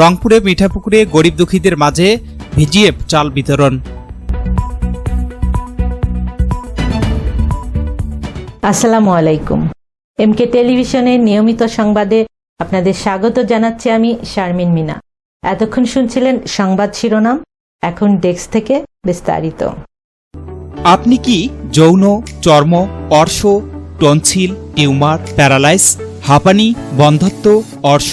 রংপুরে মিঠাপুকুরে গরিব দুঃখীদের মাঝে ভিজিএফ চাল বিতরণ। আসসালামু আলাইকুম। এমকে টেলিভিশনের নিয়মিত সংবাদে আপনাদের স্বাগত জানাচ্ছি আমি শারমিন মিনা। এতক্ষণ শুনছিলেন সংবাদ শিরোনাম এখন ডেস্ক থেকে বিস্তারিত। আপনি কি যৌন চর্ম অর্শ টনসিল টিউমার প্যারালাইস হাঁপানি বন্ধত্ব অর্শ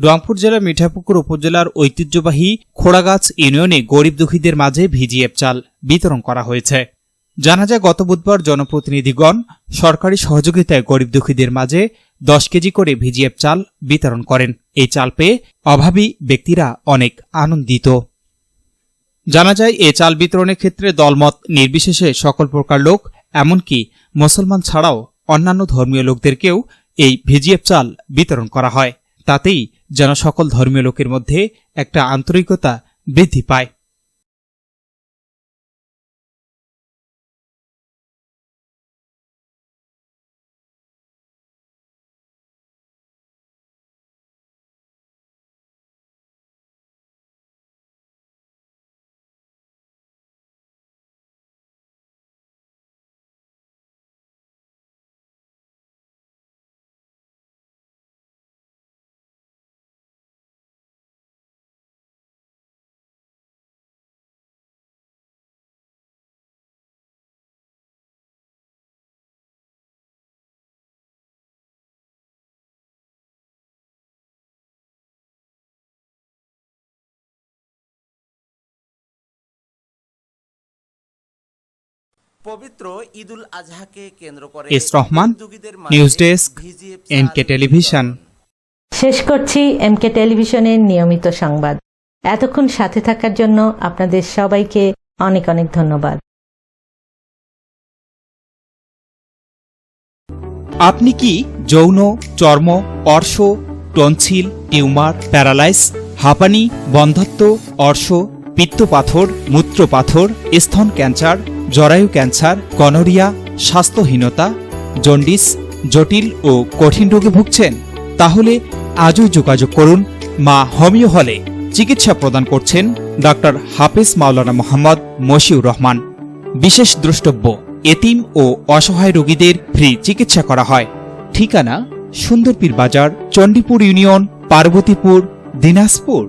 রংপুর জেলার মিঠাপুকুর উপজেলার ঐতিহ্যবাহী খোড়াগাছ ইউনিয়নে গরিব দুঃখীদের মাঝে ভিজিএফ চাল বিতরণ করা হয়েছে। জানা যায়, গত বুধবার জনপ্রতিনিধিগণ সরকারি সহযোগিতায় গরিব দুঃখীদের মাঝে দশ কেজি করে ভিজিএফ চাল বিতরণ করেন। এই চাল পেয়ে অভাবী ব্যক্তিরা অনেক আনন্দিত। জানা যায়, এ চাল বিতরণের ক্ষেত্রে দলমত নির্বিশেষে সকল প্রকার লোক, এমনকি মুসলমান ছাড়াও অন্যান্য ধর্মীয় লোকদেরকেও এই ভিজিএফ চাল বিতরণ করা হয়। তাতেই যেন সকল ধর্মীয় লোকের মধ্যে একটা আন্তরিকতা বৃদ্ধি পায়। পবিত্র ঈদুল আজহাকে কেন্দ্র করে এস রহমান, নিউজ ডেস্ক, চাল টেলিভিশন। শেষ করছি এমকে টেলিভিশনের নিয়মিত সংবাদ। এতক্ষণ সাথে থাকার জন্য আপনাদের সবাইকে অনেক অনেক ধন্যবাদ। আপনি কি যৌন চর্ম অর্শ টনসিল টিউমার প্যারালাইস হাঁপানি বন্ধত্ব অর্শ পিত্তপাথর মূত্রপাথর স্তন ক্যান্সার জরায়ু ক্যান্সার গনোরিয়া স্বাস্থ্যহীনতা, জন্ডিস, জটিল ও কঠিন রোগে ভুগছেন। তাহলে আজই যোগাযোগ করুন মা হোমিও হলে। চিকিৎসা প্রদান করছেন ডক্টর হাফিজ মাওলানা মোহাম্মদ মশিউর রহমান। বিশেষ দ্রষ্টব্য, এতিম ও অসহায় রোগীদের ফ্রি চিকিৎসা করা হয়। ঠিকানা, সুন্দরপীর বাজার, চণ্ডীপুর ইউনিয়ন, পার্বতীপুর, দিনাজপুর।